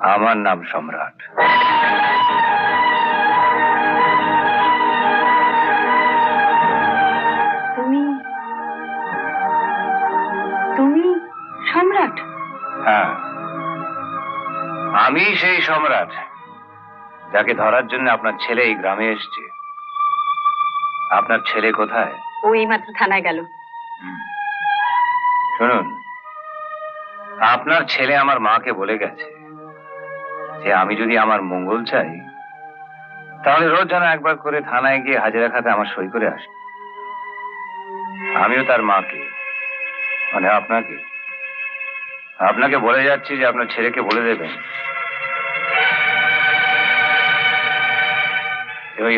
আমার নাম সম্রাট। তুমি? তুমি সম্রাট? হ্যাঁ। আমি সেই সম্রাট। যাকে ধরার জন্য আপনার ছেলে এই গ্রামে এসছে। আপনার ছেলে কোথায়? ও এইমাত্র থানায় গেল। শুনুন আপনার ছেলে আমার মাকে বলে গেছে যে আমি যদি আমার মঙ্গল চাই তাহলে রোজ যেন একবার করে থানায় গিয়ে হাজিরা খাতে আমার সই করে আসে। আমিও তার মাকে মানে আপনাকে আপনাকে বলে যাচ্ছি যে আপনার ছেলেকে বলে দেবেন। যে ওই